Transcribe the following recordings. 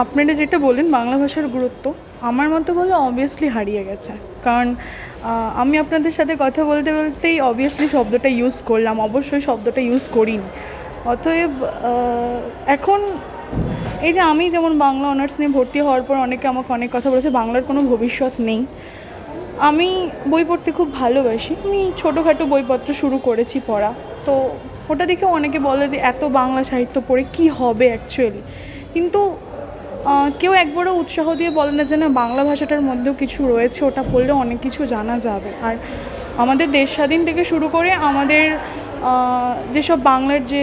আপনারা যেটা বললেন বাংলা ভাষার গুরুত্ব, আমার মতো বলে অবভিয়াসলি হারিয়ে গেছে। কারণ আমি আপনাদের সাথে কথা বলতে বলতেই অবভিয়াসলি শব্দটা ইউজ করলাম, অবশ্যই শব্দটা ইউজ করিনি। অতএব এখন এই যে আমি যেমন বাংলা অনার্স নিয়ে ভর্তি হওয়ার পর অনেকে আমাকে অনেক কথা বলেছে, বাংলার কোনো ভবিষ্যৎ নেই। আমি বই পড়তে খুব ভালোবাসি। আমি ছোটোখাটো বইপত্র শুরু করেছি পড়া। তো ওটা দেখে অনেকে বলে যে এত বাংলা সাহিত্য পড়ে কি হবে অ্যাকচুয়ালি কিন্তু কেউ একবারও উৎসাহ দিয়ে বলে না যে না, বাংলা ভাষাটার মধ্যেও কিছু রয়েছে, ওটা পড়লে অনেক কিছু জানা যাবে। আর আমাদের দেশ স্বাধীন থেকে শুরু করে আমাদের যেসব বাংলার যে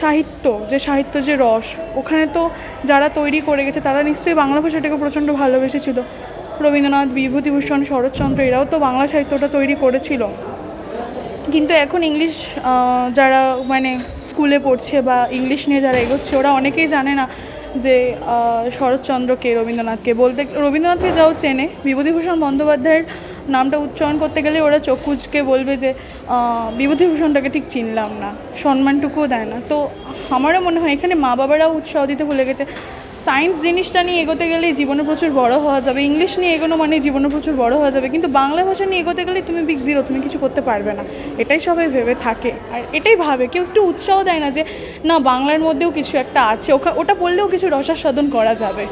সাহিত্য যে সাহিত্য যে রস, ওখানে তো যারা তৈরি করে গেছে, তারা নিশ্চয়ই বাংলা ভাষাটাকে প্রচণ্ড ভালোবেসেছিল। রবীন্দ্রনাথ, বিভূতিভূষণ, শরৎচন্দ্র, এরাও তো বাংলা সাহিত্যটা তৈরি করেছিল। কিন্তু এখন ইংলিশ যারা মানে স্কুলে পড়ছে বা ইংলিশ নিয়ে যারা এগোচ্ছে, ওরা অনেকেই জানে না যে শরৎচন্দ্রকে রবীন্দ্রনাথকে বলতে রবীন্দ্রনাথকে যাও চেনে। বিভূতিভূষণ বন্দ্যোপাধ্যায়ের নামটা উচ্চারণ করতে গেলে ওরা চক্ষুজকে বলবে যে বিভূতিভূষণটাকে ঠিক চিনলাম না, সম্মানটুকুও দেয় না। তো আমারও মনে হয় এখানে মা বাবারাও উৎসাহ দিতে ভুলে গেছে। সায়েন্স জিনিসটা নিয়ে এগোতে গেলেই জীবনে প্রচুর বড় হওয়া যাবে। ইংলিশ নিয়ে এগোনো মানে জীবনে প্রচুর বড় হওয়া যাবে। কিন্তু বাংলা ভাষা নিয়ে এগোতে গেলে তুমি বিগ জিরো তুমি কিছু করতে পারবে না। এটাই সবাই ভেবে থাকে। আর এটাই ভাবে, কেউ একটু উৎসাহ দেয় না যে, না, বাংলার মধ্যেও কিছু একটা আছে। ওখা, ওটা পড়লেও কিছু রসাস্বাদন করা যাবে।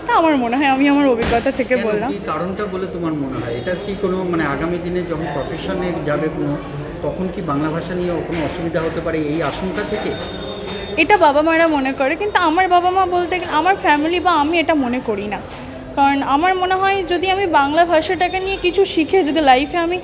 এটা আমার মনে হয় আমি আমার অভিজ্ঞতা থেকে বললাম। কারণটা বলে তোমার মনে হয়? এটা কি কোনো মানে আগামী দিনে যখন প্রফেশনে যাবে কোনো তখন কি বাংলা ভাষা নিয়ে কোনো অসুবিধা হতে পারে এই আশঙ্কা থেকে? এটা বাবা মারা মনে করে কিন্তু আমার বাবা মা বলতে গেলে আমার ফ্যামিলি বা আমি এটা মনে করি না। কারণ আমার মনে হয় যদি আমি বাংলা ভাষাটাকে নিয়ে কিছু শিখে যদি লাইফে আমি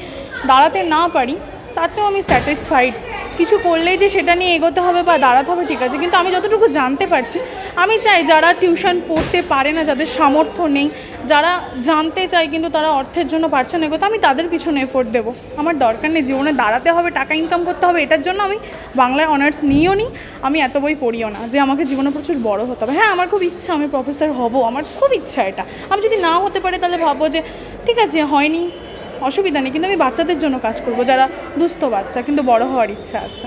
দাঁড়াতে না পারি তাতেও আমি স্যাটিসফাইড কিছু করলেই যে সেটা নিয়ে এগোতে হবে বা দাঁড়াতে হবে, ঠিক আছে। কিন্তু আমি যতটুকু জানতে পারছি, আমি চাই যারা টিউশন পড়তে পারে না, যাদের সামর্থ্য নেই, যারা জানতে চায় কিন্তু তারা অর্থের জন্য পারছে না এগোতে, আমি তাদের পিছনে এফোর্ট দেবো। আমার দরকার নেই জীবনে দাঁড়াতে হবে, টাকা ইনকাম করতে হবে, এটার জন্য আমি বাংলায় অনার্স নিয়েও নিই আমি এত বই পড়িও না, যে আমাকে জীবনে প্রচুর বড় হতে হবে। হ্যাঁ আমার খুব ইচ্ছা আমি প্রফেসর হব, আমার খুব ইচ্ছা এটা। আমি যদি না হতে পারে তাহলে ভাবো যে, ঠিক আছে, হয়নি অসুবিধা নেই, কিন্তু আমি বাচ্চাদের জন্য কাজ করব, যারা দুস্থ বাচ্চা, কিন্তু বড় হওয়ার ইচ্ছা আছে।